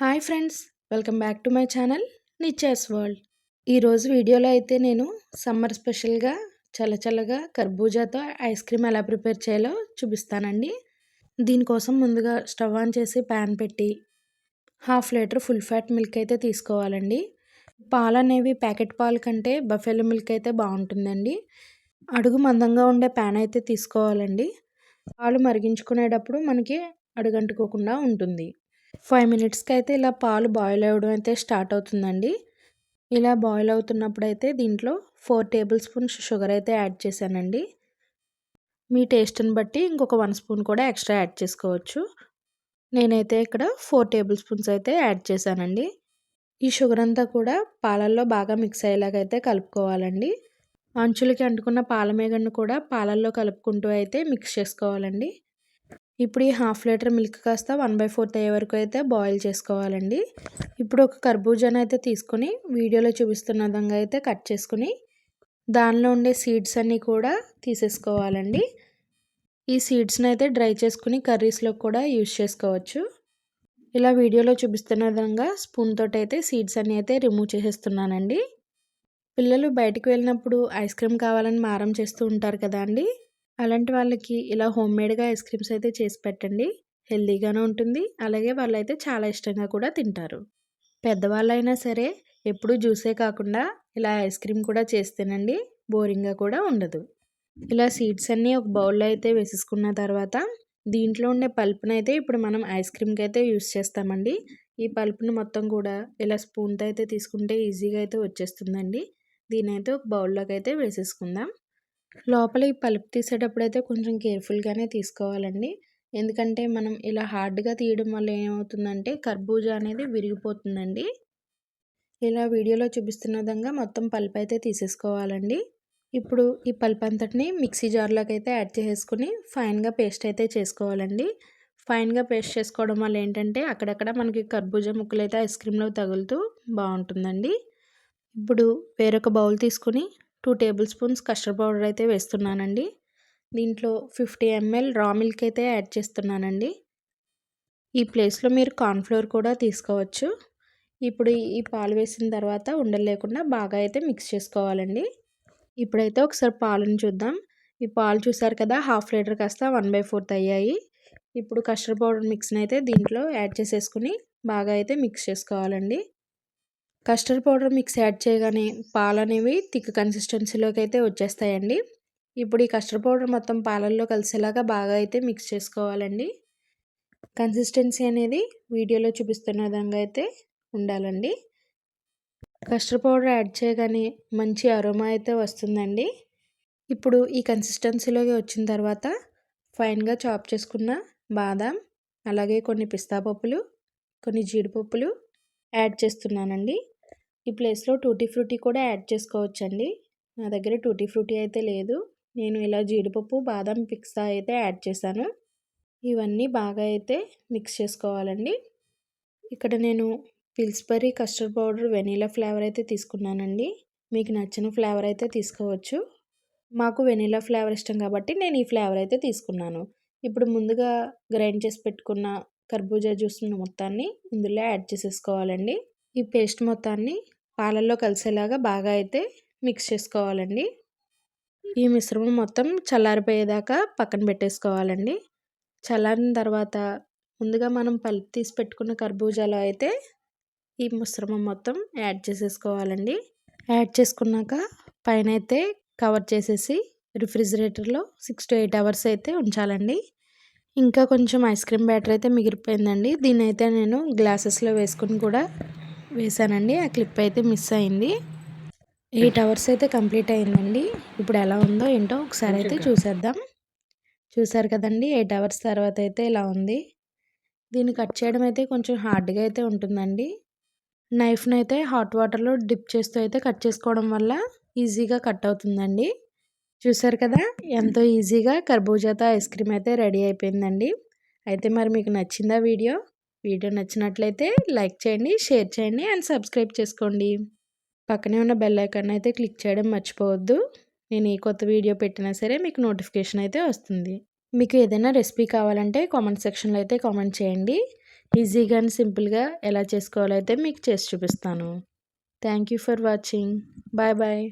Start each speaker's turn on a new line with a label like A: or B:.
A: Hi friends welcome back to my channel Nichchas world. ఈరోజు వీడియోలో అయితే నేను సమ్మర్ స్పెషల్గా చల్లచల్లగా కర్బూజాతో ఐస్ క్రీమ్ ఎలా ప్రిపేర్ చేయాలో చూపిస్తానండి. దీనికోసం ముందుగా స్టవ్ ఆన్ చేసి ప్యాన్ పెట్టి half litre full fat milk అయితే తీసుకోవాలండి. పాలు అనేవి ప్యాకెట్ పాలు కంటే బఫెలో మిల్క్ అయితే బాగుంటుందండి. అడుగు మందంగా ఉండే ప్యాన్ అయితే తీసుకోవాలండి. పాలు మరిగించుకునేటప్పుడు మనకి అడుగంటుకోకుండా ఉంటుంది. ఫైవ్ మినిట్స్కి అయితే ఇలా పాలు బాయిల్ అవ్వడం అయితే స్టార్ట్ అవుతుందండి. ఇలా బాయిల్ అవుతున్నప్పుడు అయితే దీంట్లో ఫోర్ టేబుల్ స్పూన్స్ షుగర్ అయితే యాడ్ చేశానండి. మీ టేస్ట్ని బట్టి ఇంకొక వన్ స్పూన్ కూడా ఎక్స్ట్రా యాడ్ చేసుకోవచ్చు. నేనైతే ఇక్కడ ఫోర్ టేబుల్ స్పూన్స్ అయితే యాడ్ చేశానండి. ఈ షుగర్ అంతా కూడా పాలల్లో బాగా మిక్స్ అయ్యేలాగైతే కలుపుకోవాలండి. అంచులకి అంటుకున్న పాల కూడా పాలల్లో కలుపుకుంటూ అయితే మిక్స్ చేసుకోవాలండి. ఇప్పుడు ఈ హాఫ్ లీటర్ మిల్క్ కాస్త వన్ బై ఫోర్త్ అయ్యే వరకు అయితే బాయిల్ చేసుకోవాలండి. ఇప్పుడు ఒక కర్బూజాని అయితే తీసుకొని వీడియోలో చూపిస్తున్న విధంగా అయితే కట్ చేసుకుని దానిలో ఉండే సీడ్స్ అన్నీ కూడా తీసేసుకోవాలండి. ఈ సీడ్స్ని అయితే డ్రై చేసుకుని కర్రీస్లో కూడా యూజ్ చేసుకోవచ్చు. ఇలా వీడియోలో చూపిస్తున్న విధంగా స్పూన్ తోటి అయితే సీడ్స్ అన్నీ అయితే రిమూవ్ చేసేస్తున్నానండి. పిల్లలు బయటకు వెళ్ళినప్పుడు ఐస్ క్రీమ్ కావాలని మారం చేస్తూ ఉంటారు కదా అండి. అలాంటి వాళ్ళకి ఇలా హోమ్ మేడ్గా ఐస్ క్రీమ్స్ అయితే చేసి పెట్టండి. హెల్తీగానే ఉంటుంది. అలాగే వాళ్ళైతే చాలా ఇష్టంగా కూడా తింటారు. పెద్దవాళ్ళైనా సరే ఎప్పుడు జ్యూసే కాకుండా ఇలా ఐస్ క్రీమ్ కూడా చేస్తేనండి బోరింగ్గా కూడా ఉండదు. ఇలా సీడ్స్ అన్నీ ఒక బౌల్లో అయితే వేసేసుకున్న తర్వాత దీంట్లో ఉండే పల్ప్ని అయితే ఇప్పుడు మనం ఐస్ క్రీమ్కి అయితే యూస్ చేస్తామండి. ఈ పల్ప్ని మొత్తం కూడా ఇలా స్పూన్తో అయితే తీసుకుంటే ఈజీగా అయితే వచ్చేస్తుందండి. దీని అయితే ఒక బౌల్లోకి అయితే వేసేసుకుందాం. లోపల ఈ పలుపు తీసేటప్పుడు అయితే కొంచెం కేర్ఫుల్గానే తీసుకోవాలండి. ఎందుకంటే మనం ఇలా హార్డ్గా తీయడం వల్ల ఏమవుతుందంటే కర్బూజా అనేది విరిగిపోతుందండి. ఇలా వీడియోలో చూపిస్తున్న విధంగా మొత్తం పల్ప్ అయితే తీసేసుకోవాలండి. ఇప్పుడు ఈ పల్ప్ అంతటిని మిక్సీ జార్లోకి అయితే యాడ్ చేసుకుని ఫైన్గా పేస్ట్ అయితే చేసుకోవాలండి. ఫైన్గా పేస్ట్ చేసుకోవడం వల్ల ఏంటంటే అక్కడక్కడ మనకి కర్బూజా ముక్కలు అయితే ఐస్ క్రీమ్లో తగులుతూ బాగుంటుందండి. ఇప్పుడు వేరొక బౌల్ తీసుకుని two tablespoons custard powder అయితే వేస్తున్నానండి. దీంట్లో ఫిఫ్టీ ఎంఎల్ రా మిల్క్ అయితే యాడ్ చేస్తున్నానండి. ఈ ప్లేస్లో మీరు కార్న్ఫ్లోర్ కూడా తీసుకోవచ్చు. ఇప్పుడు ఈ పాలు వేసిన తర్వాత ఉండలు లేకుండా బాగా అయితే మిక్స్ చేసుకోవాలండి. ఇప్పుడైతే ఒకసారి పాలను చూద్దాం. ఈ పాలు చూసారు కదా హాఫ్ లీటర్ కాస్త వన్ బై ఫోర్త్ అయ్యాయి. ఇప్పుడు కస్టర్డ్ పౌడర్ మిక్స్ని అయితే దీంట్లో యాడ్ చేసేసుకుని బాగా అయితే మిక్స్ చేసుకోవాలండి. కస్టర్డ్ పౌడర్ మిక్స్ యాడ్ చేయగానే పాలు అనేవి థిక్ కన్సిస్టెన్సీలోకి అయితే వచ్చేస్తాయండి. ఇప్పుడు ఈ కస్టర్డ్ పౌడర్ మొత్తం పాలల్లో కలిసేలాగా బాగా అయితే మిక్స్ చేసుకోవాలండి. కన్సిస్టెన్సీ అనేది వీడియోలో చూపిస్తున్న విధంగా అయితే ఉండాలండి. కస్టర్డ్ పౌడర్ యాడ్ చేయగానే మంచి అరోమా అయితే వస్తుందండి. ఇప్పుడు ఈ కన్సిస్టెన్సీలోకి వచ్చిన తర్వాత ఫైన్గా చాప్ చేసుకున్న బాదాం అలాగే కొన్ని పిస్తా పప్పులు కొన్ని జీడిపప్పులు యాడ్ చేస్తున్నానండి. ఈ ప్లేస్లో టూటీ ఫ్రూటీ కూడా యాడ్ చేసుకోవచ్చండి. నా దగ్గర టూటీ ఫ్రూటీ అయితే లేదు. నేను ఇలా జీడిపప్పు బాదం పిక్సా అయితే యాడ్ చేశాను. ఇవన్నీ బాగా అయితే మిక్స్ చేసుకోవాలండి. ఇక్కడ నేను Pillsbury custard powder vanilla flavour అయితే తీసుకున్నానండి. మీకు నచ్చిన ఫ్లేవర్ అయితే తీసుకోవచ్చు. మాకు వెనీలా ఫ్లేవర్ ఇష్టం కాబట్టి నేను ఈ ఫ్లేవర్ అయితే తీసుకున్నాను. ఇప్పుడు ముందుగా గ్రైండ్ చేసి పెట్టుకున్న కర్బూజా జ్యూస్ మొత్తాన్ని ఇందులో యాడ్ చేసేసుకోవాలండి. ఈ పేస్ట్ మొత్తాన్ని పాలల్లో కలిసేలాగా బాగా అయితే మిక్స్ చేసుకోవాలండి. ఈ మిశ్రమం మొత్తం చల్లారిపోయేదాకా పక్కన పెట్టేసుకోవాలండి. చల్లారిన తర్వాత ముందుగా మనం పల్పు తీసి పెట్టుకున్న కర్బూజాలో అయితే ఈ మిశ్రమం మొత్తం యాడ్ చేసేసుకోవాలండి. యాడ్ చేసుకున్నాక పైన అయితే కవర్ చేసేసి రిఫ్రిజిరేటర్లో సిక్స్ టు ఎయిట్ అవర్స్ అయితే ఉంచాలండి. ఇంకా కొంచెం ఐస్ క్రీమ్ బ్యాటర్ అయితే మిగిలిపోయిందండి. దీన్ని అయితే నేను గ్లాసెస్లో వేసుకుని కూడా వేసానండి ఆ క్లిప్ అయితే మిస్ అయింది. ఎయిట్ అవర్స్ అయితే కంప్లీట్ అయిందండి. ఇప్పుడు ఎలా ఉందో ఏంటో ఒకసారి అయితే చూసేద్దాం. చూసారు కదండి ఎయిట్ అవర్స్ తర్వాత అయితే ఇలా ఉంది. దీన్ని కట్ చేయడం అయితే కొంచెం హార్డ్గా అయితే ఉంటుందండి. నైఫ్ని అయితే హాట్ వాటర్లో డిప్ చేస్తూ అయితే కట్ చేసుకోవడం వల్ల ఈజీగా కట్ అవుతుందండి. చూసారు కదా ఎంతో ఈజీగా కర్బూజాతో ఐస్ క్రీమ్ అయితే రెడీ అయిపోయిందండి. అయితే మరి మీకు నచ్చిందా వీడియో? వీడియో నచ్చినట్లయితే లైక్ చేయండి షేర్ చేయండి అండ్ సబ్స్క్రైబ్ చేసుకోండి. పక్కనే ఉన్న బెల్ ఐకాన్ అయితే క్లిక్ చేయడం మర్చిపోవద్దు. నేను ఏ కొత్త వీడియో పెట్టినా సరే మీకు నోటిఫికేషన్ అయితే వస్తుంది. మీకు ఏదైనా రెసిపీ కావాలంటే కామెంట్ సెక్షన్లో అయితే కామెంట్ చేయండి. ఈజీగా అండ్ సింపుల్గా ఎలా చేసుకోవాలో అయితే మీకు చేసి చూపిస్తాను. Thank you for watching. Bye bye.